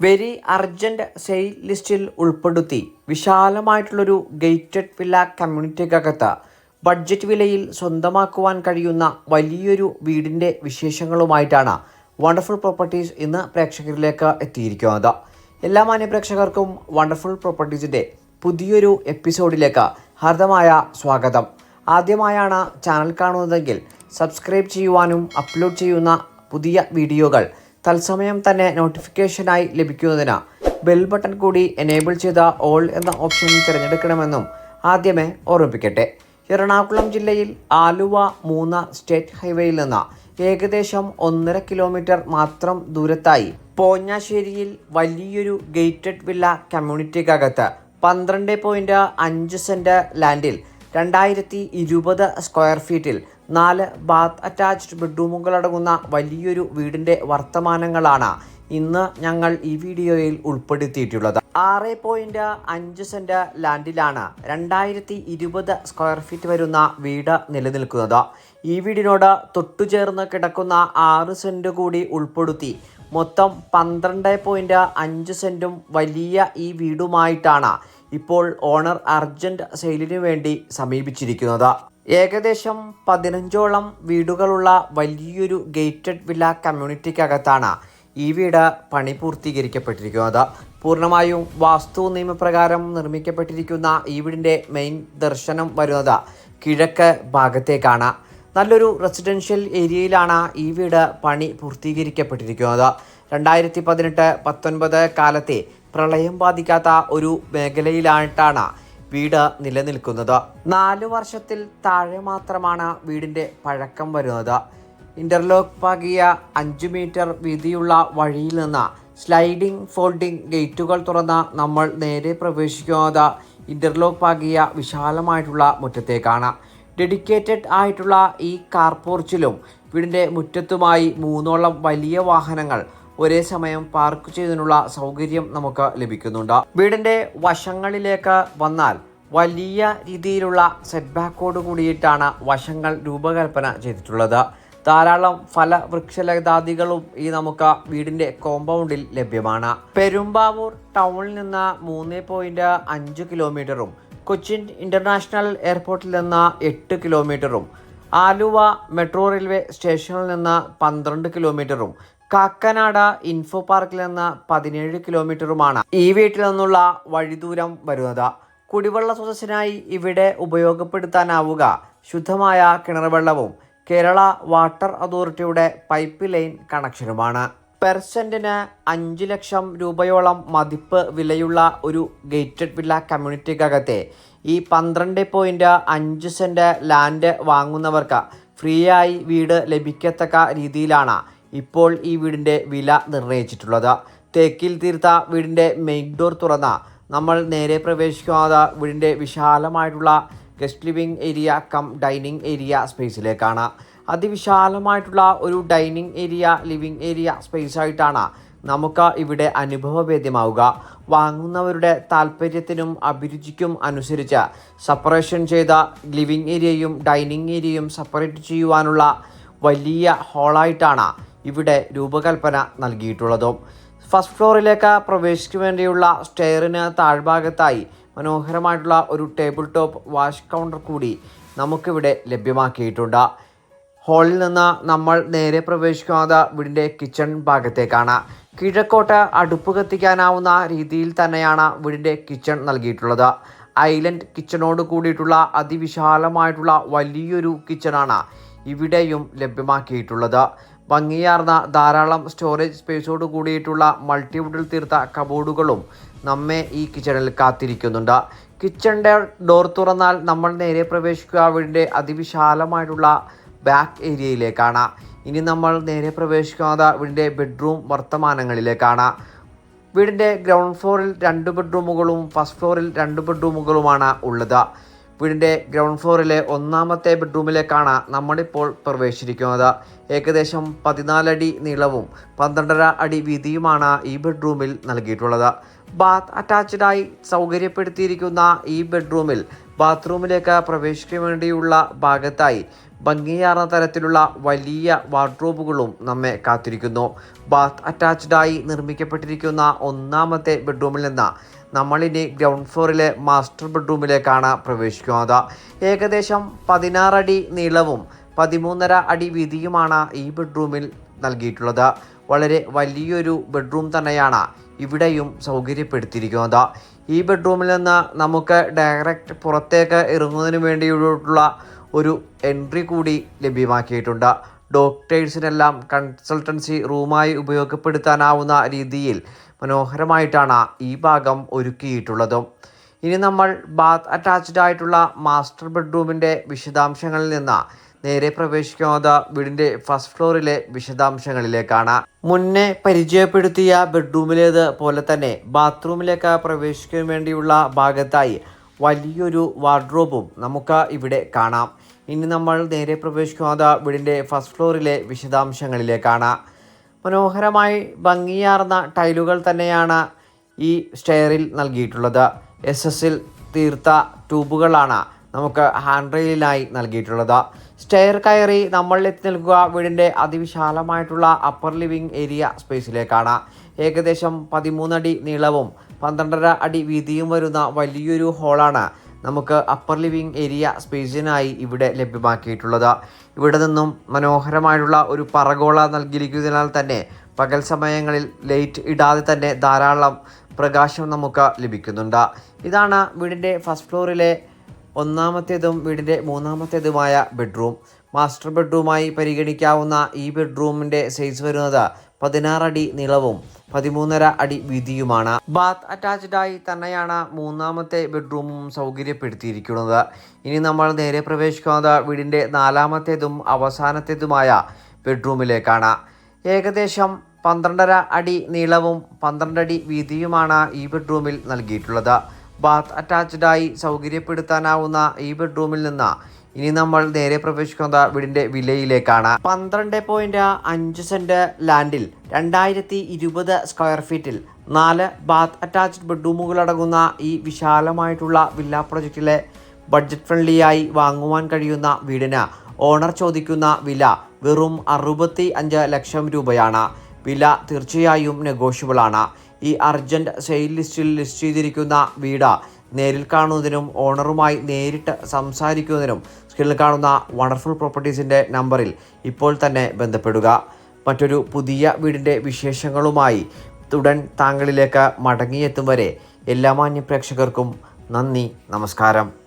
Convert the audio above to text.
Very urgent sale ലിസ്റ്റിൽ ഉൾപ്പെടുത്തി വിശാലമായിട്ടുള്ളൊരു ഗേറ്റഡ് വില്ല കമ്മ്യൂണിറ്റിക്കകത്ത് ബഡ്ജറ്റ് വിലയിൽ സ്വന്തമാക്കുവാൻ കഴിയുന്ന വലിയൊരു വീടിന്റെ വിശേഷങ്ങളുമായിട്ടാണ് വണ്ടർഫുൾ പ്രോപ്പർട്ടീസ് ഇന്ന് പ്രേക്ഷകരിലേക്ക് എത്തിയിരിക്കുന്നത്. എല്ലാ മാന്യപ്രേക്ഷകർക്കും വണ്ടർഫുൾ പ്രോപ്പർട്ടീസിന്റെ പുതിയൊരു എപ്പിസോഡിലേക്ക് ഹർദമായ സ്വാഗതം. ആദ്യമായാണ് ചാനൽ കാണുന്നതെങ്കിൽ സബ്സ്ക്രൈബ് ചെയ്യുവാനും അപ്ലോഡ് ചെയ്യുന്ന പുതിയ വീഡിയോകൾ തത്സമയം തന്നെ നോട്ടിഫിക്കേഷനായി ലഭിക്കുന്നതിന് ബെൽ ബട്ടൺ കൂടി എനേബിൾ ചെയ്ത ഓൾ എന്ന ഓപ്ഷൻ തിരഞ്ഞെടുക്കണമെന്നും ആദ്യമേ ഓർമ്മിപ്പിക്കട്ടെ. എറണാകുളം ജില്ലയിൽ ആലുവ മൂന്ന സ്റ്റേറ്റ് ഹൈവേയിൽ നിന്ന് ഏകദേശം ഒന്നര കിലോമീറ്റർ മാത്രം ദൂരത്തായി പോഞ്ഞാശ്ശേരിയിൽ വലിയൊരു ഗേറ്റഡ് വില്ല കമ്മ്യൂണിറ്റിക്കകത്ത് പന്ത്രണ്ട് പോയിന്റ് അഞ്ച് സെന്റ് ലാൻഡിൽ രണ്ടായിരത്തി ഇരുപത് സ്ക്വയർ ഫീറ്റിൽ നാല് ബാത്ത് അറ്റാച്ച്ഡ് ബെഡ്റൂമുകളടങ്ങുന്ന വലിയൊരു വീടിന്റെ വർത്തമാനങ്ങളാണ് ഇന്ന് ഞങ്ങൾ ഈ വീഡിയോയിൽ ഉൾപ്പെടുത്തിയിട്ടുള്ളത്. ആറ് പോയിന്റ് അഞ്ച് സെന്റ് ലാൻഡിലാണ് രണ്ടായിരത്തി ഇരുപത് സ്ക്വയർ ഫീറ്റ് വരുന്ന വീട് നിലനിൽക്കുന്നത്. ഈ വീടിനോട് തൊട്ടുചേർന്ന് കിടക്കുന്ന ആറ് സെന്റ് കൂടി ഉൾപ്പെടുത്തി മൊത്തം പന്ത്രണ്ട് പോയിന്റ് അഞ്ച് സെന്റും വലിയ ഈ വീടുമായിട്ടാണ് ഇപ്പോൾ ഓണർ അർജന്റ് സെയിലിനു വേണ്ടി സമീപിച്ചിരിക്കുന്നത്. ഏകദേശം പതിനഞ്ചോളം വീടുകളുള്ള വലിയൊരു ഗേറ്റഡ് വില്ല കമ്മ്യൂണിറ്റിക്കകത്താണ് ഈ വീട് പണി പൂർത്തീകരിക്കപ്പെട്ടിരിക്കുന്നത്. പൂർണമായും വാസ്തു നിയമപ്രകാരം നിർമ്മിക്കപ്പെട്ടിരിക്കുന്ന ഈ വീടിന്റെ മെയിൻ ദർശനം വരുന്നത് കിഴക്ക് ഭാഗത്തേക്കാണ്. നല്ലൊരു റെസിഡൻഷ്യൽ ഏരിയയിലാണ് ഈ വീട് പണി പൂർത്തീകരിക്കപ്പെട്ടിരിക്കുന്നത്. രണ്ടായിരത്തി പതിനെട്ട് പത്തൊൻപത് കാലത്തെ പ്രളയം ബാധിക്കാത്ത ഒരു മേഖലയിലായിട്ടാണ് വീട് നിലനിൽക്കുന്നത്. നാലു വർഷത്തിൽ താഴെ മാത്രമാണ് വീടിന്റെ പഴക്കം വരുന്നത്. ഇന്റർലോക്ക് പാകിയ അഞ്ച് മീറ്റർ വീതിയുള്ള വഴിയിൽ നിന്ന് സ്ലൈഡിംഗ് ഫോൾഡിംഗ് ഗേറ്റുകൾ തുറന്ന നമ്മൾ നേരെ പ്രവേശിക്കുന്നത് ഇന്റർലോക്ക് പാകിയ വിശാലമായിട്ടുള്ള മുറ്റത്തേക്കാണ്. ഡെഡിക്കേറ്റഡ് ആയിട്ടുള്ള ഈ കാർ പോർച്ചിലും വീടിന്റെ മുറ്റത്തുമായി മൂന്നോളം വലിയ വാഹനങ്ങൾ ഒരേ സമയം പാർക്ക് ചെയ്യുന്നതിനുള്ള സൗകര്യം നമുക്ക് ലഭിക്കുന്നുണ്ട്. വീടിന്റെ വശങ്ങളിലേക്ക് വന്നാൽ വലിയ രീതിയിലുള്ള സെറ്റ് ബാക്കോട് കൂടിയിട്ടാണ് വശങ്ങൾ രൂപകൽപ്പന ചെയ്തിട്ടുള്ളത്. ധാരാളം ഫല വൃക്ഷലതാദികളും ഈ നമുക്ക് വീടിന്റെ കോമ്പൗണ്ടിൽ ലഭ്യമാണ്. പെരുമ്പാവൂർ ടൗണിൽ നിന്ന് മൂന്ന് പോയിന്റ് അഞ്ച് കിലോമീറ്ററും കൊച്ചിൻ ഇന്റർനാഷണൽ എയർപോർട്ടിൽ നിന്ന് എട്ട് കിലോമീറ്ററും ആലുവ മെട്രോ റെയിൽവേ സ്റ്റേഷനിൽ നിന്ന് പന്ത്രണ്ട് കിലോമീറ്ററും കാക്കനാട് ഇൻഫോ പാർക്കിൽ നിന്ന് പതിനേഴ് കിലോമീറ്ററുമാണ് ഈ വീട്ടിൽ നിന്നുള്ള വഴിദൂരം വരുന്നത്. കുടിവെള്ള സ്രോതസ്സിനായി ഇവിടെ ഉപയോഗപ്പെടുത്താനാവുക. ശുദ്ധമായ കിണർ വെള്ളവും കേരള വാട്ടർ അതോറിറ്റിയുടെ പൈപ്പ് ലൈൻ കണക്ഷനുമാണ്. പെർസെന്റിന് അഞ്ച് ലക്ഷം രൂപയോളം മതിപ്പ് വിലയുള്ള ഒരു ഗേറ്റഡ് വില്ല കമ്മ്യൂണിറ്റിക്കകത്തെ ഈ പന്ത്രണ്ട് പോയിന്റ് അഞ്ച് സെന്റ് ലാൻഡ് വാങ്ങുന്നവർക്ക് ഫ്രീയായി വീട് ലഭിക്കത്തക്ക രീതിയിലാണ് ഇപ്പോൾ ഈ വീടിന്റെ വില നിർണയിച്ചിട്ടുള്ളത് തേക്കിൽ തീർത്ത വീടിന്റെ മെയിൻ ഡോർ തുറന്ന നമ്മൾ നേരെ പ്രവേശിക്കാതെ വീടിന്റെ വിശാലമായിട്ടുള്ള guest living area cum dining area സ്പേസിലേക്കാണ് അതിവിശാലമായിട്ടുള്ള ഒരു dining area living area space ആയിട്ടാണ് നമുക്ക് ഇവിടെ അനുഭവവേദ്യമാവുക വാങ്ങുന്നവരുടെ താല്പര്യത്തിനും അഭിരുചിക്കും അനുസരിച്ച് സെപ്പറേഷൻ ചെയ്ത ലിവിംഗ് ഏരിയയും ഡൈനിങ് ഏരിയയും സെപ്പറേറ്റ് ചെയ്യുവാനുള്ള വലിയ ഹാളായിട്ടാണ് ഇവിടെ രൂപകൽപ്പന നൽകിയിട്ടുള്ളതും. ഫസ്റ്റ് ഫ്ലോറിലേക്ക് പ്രവേശിക്കു വേണ്ടിയുള്ള സ്റ്റെയറിന് താഴ്ഭാഗത്തായി മനോഹരമായിട്ടുള്ള ഒരു ടേബിൾ ടോപ്പ് വാഷ് കൗണ്ടർ കൂടി നമുക്കിവിടെ ലഭ്യമാക്കിയിട്ടുണ്ട്. ഹാളിൽ നിന്ന് നമ്മൾ നേരെ പ്രവേശിക്കുന്നത് വീടിന്റെ കിച്ചൺ ഭാഗത്തേക്കാണ്. കിഴക്കോട്ട് അടുപ്പ് കത്തിക്കാനാവുന്ന രീതിയിൽ തന്നെയാണ് വീടിന്റെ കിച്ചൺ നൽകിയിട്ടുള്ളത്. ഐലൻഡ് കിച്ചണോട് കൂടിയിട്ടുള്ള അതിവിശാലമായിട്ടുള്ള വലിയൊരു കിച്ചണാണ് ഇവിടെയും ലഭ്യമാക്കിയിട്ടുള്ളത്. ഭംഗിയാർന്ന ധാരാളം സ്റ്റോറേജ് സ്പേസോട് കൂടിയിട്ടുള്ള മൾട്ടിവുഡിൽ തീർത്ത കബോർഡുകളും നമ്മെ ഈ കിച്ചണിൽ കാത്തിരിക്കുന്നുണ്ട്. കിച്ചണിന്റെ ഡോർ തുറന്നാൽ നമ്മൾ നേരെ പ്രവേശിക്കുക വീടിന്റെ അതിവിശാലമായിട്ടുള്ള ബാക്ക് ഏരിയയിലേക്കാണ് ഇനി നമ്മൾ നേരെ പ്രവേശിക്കാതെ വീടിന്റെ ബെഡ്റൂം വർത്തമാനങ്ങളിലേക്കാണ്. വീടിന്റെ ഗ്രൗണ്ട് ഫ്ലോറിൽ രണ്ട് ബെഡ്റൂമുകളും ഫസ്റ്റ് ഫ്ലോറിൽ രണ്ട് ബെഡ്റൂമുകളുമാണ് ഉള്ളത്. വീടിന്റെ ഗ്രൗണ്ട് ഫ്ലോറിലെ ഒന്നാമത്തെ ബെഡ്റൂമിലേക്കാണ് നമ്മളിപ്പോൾ പ്രവേശിച്ചിരിക്കുന്നത്. ഏകദേശം പതിനാലടി നീളവും പന്ത്രണ്ടര അടി വീതിയുമാണ് ഈ ബെഡ്റൂമിൽ നൽകിയിട്ടുള്ളത്. ബാത്ത് അറ്റാച്ച്ഡായി സൗകര്യപ്പെടുത്തിയിരിക്കുന്ന ഈ ബെഡ്റൂമിൽ ബാത്റൂമിലേക്ക് പ്രവേശിക്കാൻ വേണ്ടിയുള്ള ഭാഗത്തായി ഭംഗിയാർന്ന തരത്തിലുള്ള വലിയ വാർഡ്രോബുകളും നമ്മെ കാത്തിരിക്കുന്നു. ബാത്ത് അറ്റാച്ച്ഡായി നിർമ്മിക്കപ്പെട്ടിരിക്കുന്ന ഒന്നാമത്തെ ബെഡ്റൂമിൽ നിന്ന് നമ്മളിനി ഗ്രൗണ്ട് ഫ്ലോറിലെ മാസ്റ്റർ ബെഡ്റൂമിലേക്കാണ് പ്രവേശിക്കുന്നത്. ഏകദേശം പതിനാറടി നീളവും പതിമൂന്നര അടി വീതിയുമാണ് ഈ ബെഡ്റൂമിൽ നൽകിയിട്ടുള്ളത്. വളരെ വലിയൊരു ബെഡ്റൂം തന്നെയാണ് ഇവിടെയും സൗകര്യപ്പെടുത്തിയിരിക്കുന്നത്. ഈ ബെഡ്റൂമിൽ നിന്ന് നമുക്ക് ഡയറക്റ്റ് പുറത്തേക്ക് ഇറങ്ങുന്നതിന് വേണ്ടിയിട്ടുള്ള ഒരു എൻട്രി കൂടി ലഭ്യമാക്കിയിട്ടുണ്ട്. ഡോക്ടേഴ്സിനെല്ലാം കൺസൾട്ടൻസി റൂമായി ഉപയോഗപ്പെടുത്താനാവുന്ന രീതിയിൽ മനോഹരമായിട്ടാണ് ഈ ഭാഗം ഒരുക്കിയിട്ടുള്ളതും. ഇനി നമ്മൾ ബാത്ത് അറ്റാച്ച്ഡ് ആയിട്ടുള്ള മാസ്റ്റർ ബെഡ്റൂമിന്റെ വിശദാംശങ്ങളിൽ നിന്ന് നേരെ പ്രവേശിക്കുന്നത് വീടിന്റെ ഫസ്റ്റ് ഫ്ലോറിലെ വിശദാംശങ്ങളിലേക്കാണ്. മുന്നേ പരിചയപ്പെടുത്തിയ ബെഡ്റൂമിലേത് പോലെ തന്നെ ബാത്റൂമിലേക്ക് പ്രവേശിക്കാൻ വേണ്ടിയുള്ള ഭാഗത്തായി വലിയൊരു വാർഡ്രോബും നമുക്ക് ഇവിടെ കാണാം. ഇനി നമ്മൾ നേരെ പ്രവേശിക്കുന്നത് വീടിന്റെ ഫസ്റ്റ് ഫ്ലോറിലെ വിശദാംശങ്ങളിലേക്കാണ്. മനോഹരമായി ഭംഗിയാർന്ന ടൈലുകൾ തന്നെയാണ് ഈ സ്റ്റെയറിൽ നൽകിയിട്ടുള്ളത്. എസ് എസിൽ തീർത്ത ട്യൂബുകളാണ് നമുക്ക് ഹാൻഡ് റെയിലിനായി നൽകിയിട്ടുള്ളത്. സ്റ്റെയർ കയറി നമ്മൾ എത്തി നിൽക്കുക വീടിന്റെ അതിവിശാലമായിട്ടുള്ള അപ്പർ ലിവിംഗ് ഏരിയ സ്പേസിലേക്കാണ് ഏകദേശം പതിമൂന്നടി നീളവും പന്ത്രണ്ടര അടി വീതിയും വരുന്ന വലിയൊരു ഹോളാണ് നമുക്ക് അപ്പർ ലിവിങ് ഏരിയ സ്പേസിനായി ഇവിടെ ലഭ്യമാക്കിയിട്ടുള്ളത്. ഇവിടെ നിന്നും മനോഹരമായിട്ടുള്ള ഒരു പറഗോള നൽകിയിരിക്കുന്നതിനാൽ തന്നെ പകൽ സമയങ്ങളിൽ ലൈറ്റ് ഇടാതെ തന്നെ ധാരാളം പ്രകാശം നമുക്ക് ലഭിക്കുന്നുണ്ട്. ഇതാണ് വീടിന്റെ ഫസ്റ്റ് ഫ്ലോറിലെ ഒന്നാമത്തേതും വീടിന്റെ മൂന്നാമത്തേതുമായ ബെഡ്റൂം മാസ്റ്റർ ബെഡ്റൂമായി പരിഗണിക്കാവുന്ന ഈ ബെഡ്റൂമിന്റെ സൈസ് വരുന്നത് പതിനാറടി നീളവും പതിമൂന്നര അടി വീതിയുമാണ്. ബാത്ത് അറ്റാച്ച്ഡ് ആയി തന്നെയാണ് മൂന്നാമത്തെ ബെഡ്റൂമും സൗകര്യപ്പെടുത്തിയിരിക്കുന്നത്. ഇനി നമ്മൾ നേരെ പ്രവേശിക്കുന്നത് വീടിന്റെ നാലാമത്തേതും അവസാനത്തേതുമായ ബെഡ്റൂമിലേക്കാണ്. ഏകദേശം പന്ത്രണ്ടര അടി നീളവും പന്ത്രണ്ടടി വീതിയുമാണ് ഈ ബെഡ്റൂമിൽ നൽകിയിട്ടുള്ളത്. ബാത്ത് അറ്റാച്ച്ഡായി സൗകര്യപ്പെടുത്താനാവുന്ന ഈ ബെഡ്റൂമിൽ നിന്ന് ഇനി നമ്മൾ നേരെ പ്രവേശിക്കുന്നത് വീടിന്റെ വിലയിലേക്കാണ്. പന്ത്രണ്ട് പോയിന്റ് അഞ്ച് സെന്റ് ലാൻഡിൽ രണ്ടായിരത്തി ഇരുപത് സ്ക്വയർ ഫീറ്റിൽ നാല് ബാത്ത് അറ്റാച്ച്ഡ് ബെഡ്റൂമുകൾ അടങ്ങുന്ന ഈ വിശാലമായിട്ടുള്ള വില്ല പ്രൊജക്റ്റിലെ ബഡ്ജറ്റ് ഫ്രണ്ട്ലിയായി വാങ്ങുവാൻ കഴിയുന്ന വീടിന് ഓണർ ചോദിക്കുന്ന വില വെറും അറുപത്തി അഞ്ച് ലക്ഷം രൂപയാണ്. വില തീർച്ചയായും നെഗോഷ്യബിൾ ആണ്. ഈ അർജന്റ് സെയിൽ ലിസ്റ്റിൽ ലിസ്റ്റ് ചെയ്തിരിക്കുന്ന വീട് നേരിൽ കാണുന്നതിനും ഓണറുമായി നേരിട്ട് സംസാരിക്കുന്നതിനും സ്ക്രീനിൽ കാണുന്ന വണ്ടർഫുൾ പ്രോപ്പർട്ടീസിന്റെ നമ്പറിൽ ഇപ്പോൾ തന്നെ ബന്ധപ്പെടുക. മറ്റൊരു പുതിയ വീടിന്റെ വിശേഷങ്ങളുമായി ഉടൻ താങ്കളിലേക്ക് മടങ്ങിയെത്തും വരെ എല്ലാ മാന്യ പ്രേക്ഷകർക്കും നന്ദി നമസ്കാരം.